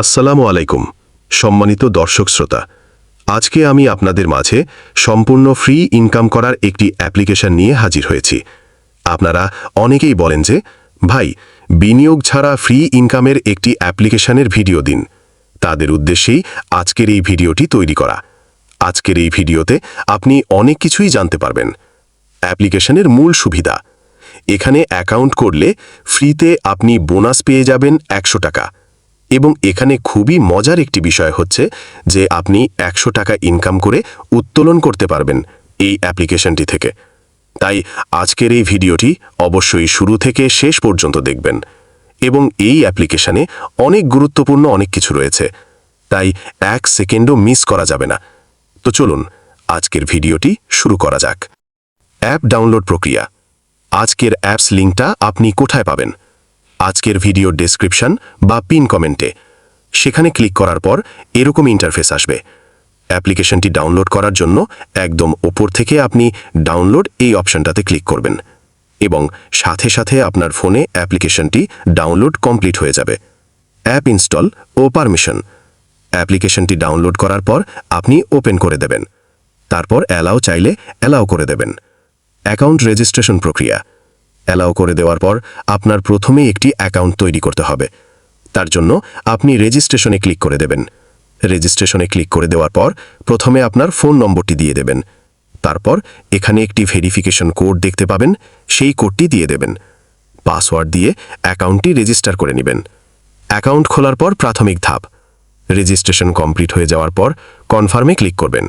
আসসালামু আলাইকুম, সম্মানিত দর্শক শ্রোতা। আজকে আমি আপনাদের মাঝে সম্পূর্ণ ফ্রি ইনকাম করার একটি অ্যাপ্লিকেশন নিয়ে হাজির হয়েছি। আপনারা অনেকেই বলেন যে, ভাই, বিনিয়োগ ছাড়া ফ্রি ইনকামের একটি অ্যাপ্লিকেশনের ভিডিও দিন। তাদের উদ্দেশ্যেই আজকের এই ভিডিওটি তৈরি করা। আজকের এই ভিডিওতে আপনি অনেক কিছুই জানতে পারবেন। অ্যাপ্লিকেশনের মূল সুবিধা, এখানে অ্যাকাউন্ট করলে ফ্রিতে আপনি বোনাস পেয়ে যাবেন একশো টাকা। এবং এখানে খুবই মজার একটি বিষয় হচ্ছে যে আপনি একশো টাকা ইনকাম করে উত্তোলন করতে পারবেন এই অ্যাপ্লিকেশনটি থেকে। তাই আজকের এই ভিডিওটি অবশ্যই শুরু থেকে শেষ পর্যন্ত দেখবেন এবং এই অ্যাপ্লিকেশনে অনেক গুরুত্বপূর্ণ অনেক কিছু রয়েছে। তাই এক সেকেন্ডও মিস করা যাবে না। তো চলুন, আজকের ভিডিওটি শুরু করা যাক। অ্যাপ ডাউনলোড প্রক্রিয়া। আজকের অ্যাপস লিঙ্কটা আপনি কোথায় পাবেন? আজকের ভিডিও ডেসক্রিপশন বা পিন কমেন্টে সেখানে ক্লিক করার পর এরকম ইন্টারফেস আসবে। অ্যাপ্লিকেশনটি ডাউনলোড করার জন্য একদম ওপর থেকে আপনি ডাউনলোড এই অপশনটাতে ক্লিক করবেন এবং সাথে সাথে আপনার ফোনে অ্যাপ্লিকেশনটি ডাউনলোড কমপ্লিট হয়ে যাবে। অ্যাপ ইনস্টল ও পারমিশন অ্যাপ্লিকেশনটি ডাউনলোড করার পর আপনি ওপেন করে দেবেন। তারপর অ্যালাও চাইলে অ্যালাও করে দেবেন। অ্যাকাউন্ট রেজিস্ট্রেশন প্রক্রিয়া। অ্যালাও করে দেওয়ার পর আপনার প্রথমেই একটি অ্যাকাউন্ট তৈরি করতে হবে। তার জন্য আপনি রেজিস্ট্রেশনে ক্লিক করে দেবেন। রেজিস্ট্রেশনে ক্লিক করে দেওয়ার পর প্রথমে আপনার ফোন নম্বরটি দিয়ে দেবেন। তারপর এখানে একটি ভেরিফিকেশন কোড দেখতে পাবেন, সেই কোডটি দিয়ে দেবেন। পাসওয়ার্ড দিয়ে অ্যাকাউন্টটি রেজিস্টার করে নেবেন। অ্যাকাউন্ট খোলার পর প্রাথমিক ধাপ। রেজিস্ট্রেশন কমপ্লিট হয়ে যাওয়ার পর কনফার্মে ক্লিক করবেন।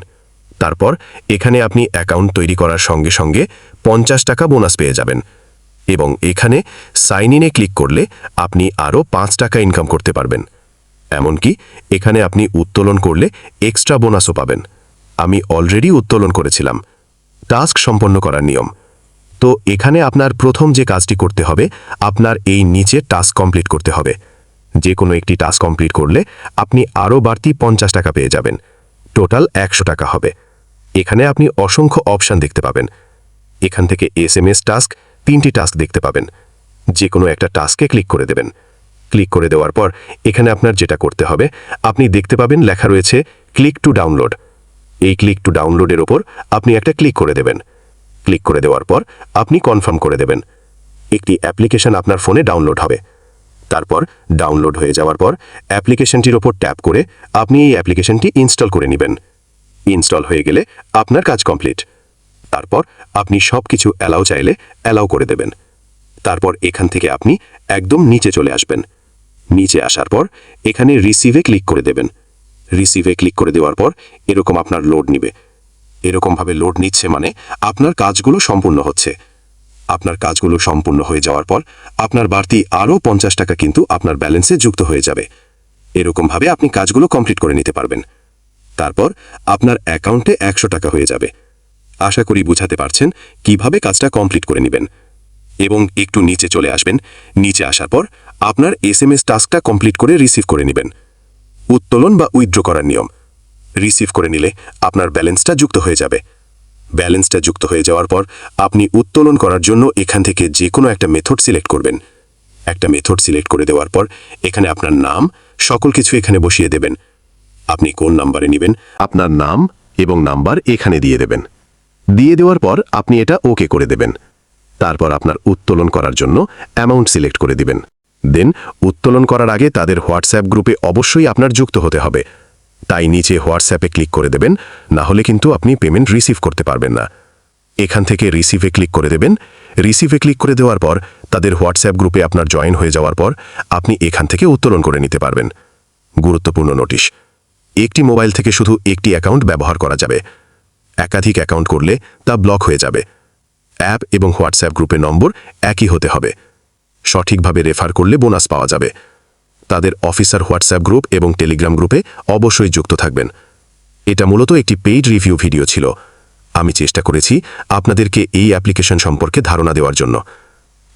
তারপর এখানে আপনি অ্যাকাউন্ট তৈরি করার সঙ্গে সঙ্গে পঞ্চাশ টাকা বোনাস পেয়ে যাবেন। এবং এখানে সাইন ইনে ক্লিক করলে আপনি আরও পাঁচ টাকা ইনকাম করতে পারবেন। এমনকি এখানে আপনি উত্তোলন করলে এক্সট্রা বোনাসও পাবেন। আমি অলরেডি উত্তোলন করেছিলাম। টাস্ক সম্পন্ন করার নিয়ম। তো এখানে আপনার প্রথম যে কাজটি করতে হবে, আপনার এই নিচে টাস্ক কমপ্লিট করতে হবে। যে কোনো একটি টাস্ক কমপ্লিট করলে আপনি আরও বাড়তি পঞ্চাশ টাকা পেয়ে যাবেন। টোটাল একশো টাকা হবে। এখানে আপনি অসংখ্য অপশান দেখতে পাবেন। এখান থেকে এস এম এস টাস্ক তিনটি টাস্ক দেখতে পাবেন। যে কোনো একটা টাস্কে ক্লিক করে দেবেন। ক্লিক করে দেওয়ার পর এখানে আপনার যেটা করতে হবে, আপনি দেখতে পাবেন লেখা রয়েছে, ক্লিক টু ডাউনলোড। এই ক্লিক টু ডাউনলোডের ওপর আপনি একটা ক্লিক করে দেবেন। ক্লিক করে দেওয়ার পর আপনি কনফার্ম করে দেবেন। একটি অ্যাপ্লিকেশন আপনার ফোনে ডাউনলোড হবে। তারপর ডাউনলোড হয়ে যাওয়ার পর অ্যাপ্লিকেশনটির ওপর ট্যাপ করে আপনি এই অ্যাপ্লিকেশনটি ইনস্টল করে নেবেন। ইনস্টল হয়ে গেলে আপনার কাজ কমপ্লিট। তারপর আপনি সব কিছু অ্যালাউ চাইলে অ্যালাউ করে দেবেন। তারপর এখান থেকে আপনি একদম নিচে চলে আসবেন। নিচে আসার পর এখানে রিসিভে ক্লিক করে দেবেন। রিসিভে ক্লিক করে দেওয়ার পর এরকম আপনার লোড নিবে। এরকমভাবে লোড নিচ্ছে মানে আপনার কাজগুলো সম্পূর্ণ হচ্ছে। আপনার কাজগুলো সম্পূর্ণ হয়ে যাওয়ার পর আপনার বাড়তি আরও পঞ্চাশ টাকা কিন্তু আপনার ব্যালেন্সে যুক্ত হয়ে যাবে। এরকমভাবে আপনি কাজগুলো কমপ্লিট করে নিতে পারবেন। তারপর আপনার অ্যাকাউন্টে একশো টাকা হয়ে যাবে। আশা করি বুঝাতে পারছেন কীভাবে কাজটা কমপ্লিট করে নেবেন। এবং একটু নিচে চলে আসবেন। নিচে আসার পর আপনার এস এম এস টাস্কটা কমপ্লিট করে রিসিভ করে নেবেন। উত্তোলন বা উইথড্র করার নিয়ম। রিসিভ করে নিলে আপনার ব্যালেন্সটা যুক্ত হয়ে যাবে। ব্যালেন্সটা যুক্ত হয়ে যাওয়ার পর আপনি উত্তোলন করার জন্য এখান থেকে যে কোনো একটা মেথড সিলেক্ট করবেন। একটা মেথড সিলেক্ট করে দেওয়ার পর এখানে আপনার নাম, সকল কিছু এখানে বসিয়ে দেবেন। আপনি কোন নাম্বারে নেবেন, আপনার নাম এবং নাম্বার এখানে দিয়ে দেবেন। দিয়ে দেওয়ার পর আপনি এটা ওকে করে দেবেন। তারপর আপনার উত্তোলন করার জন্য অ্যামাউন্ট সিলেক্ট করে দিবেন। দেন উত্তোলন করার আগে তাদের হোয়াটসঅ্যাপ গ্রুপে অবশ্যই আপনার যুক্ত হতে হবে। তাই নিচে হোয়াটসঅ্যাপে ক্লিক করে দেবেন, না হলে কিন্তু আপনি পেমেন্ট রিসিভ করতে পারবেন না। এখান থেকে রিসিভে ক্লিক করে দেবেন। রিসিভে ক্লিক করে দেওয়ার পর তাদের হোয়াটসঅ্যাপ গ্রুপে আপনার জয়েন হয়ে যাওয়ার পর আপনি এখান থেকে উত্তোলন করে নিতে পারবেন। গুরুত্বপূর্ণ নোটিশ। একটি মোবাইল থেকে শুধু একটি অ্যাকাউন্ট ব্যবহার করা যাবে। একাধিক অ্যাকাউন্ট করলে তা ব্লক হয়ে যাবে। অ্যাপ এবং হোয়াটসঅ্যাপ গ্রুপের নম্বর একই হতে হবে। সঠিকভাবে রেফার করলে বোনাস পাওয়া যাবে। তাদের অফিসার হোয়াটসঅ্যাপ গ্রুপ এবং টেলিগ্রাম গ্রুপে অবশ্যই যুক্ত থাকবেন। এটা মূলত একটি পেইড রিভিউ ভিডিও ছিল। আমি চেষ্টা করেছি আপনাদেরকে এই অ্যাপ্লিকেশন সম্পর্কে ধারণা দেওয়ার জন্য।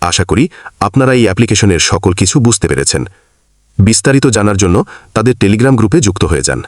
আশা করি আপনারা এই অ্যাপ্লিকেশনের সকল কিছু বুঝতে পেরেছেন। বিস্তারিত জানার জন্য তাদের টেলিগ্রাম গ্রুপে যুক্ত হয়ে যান।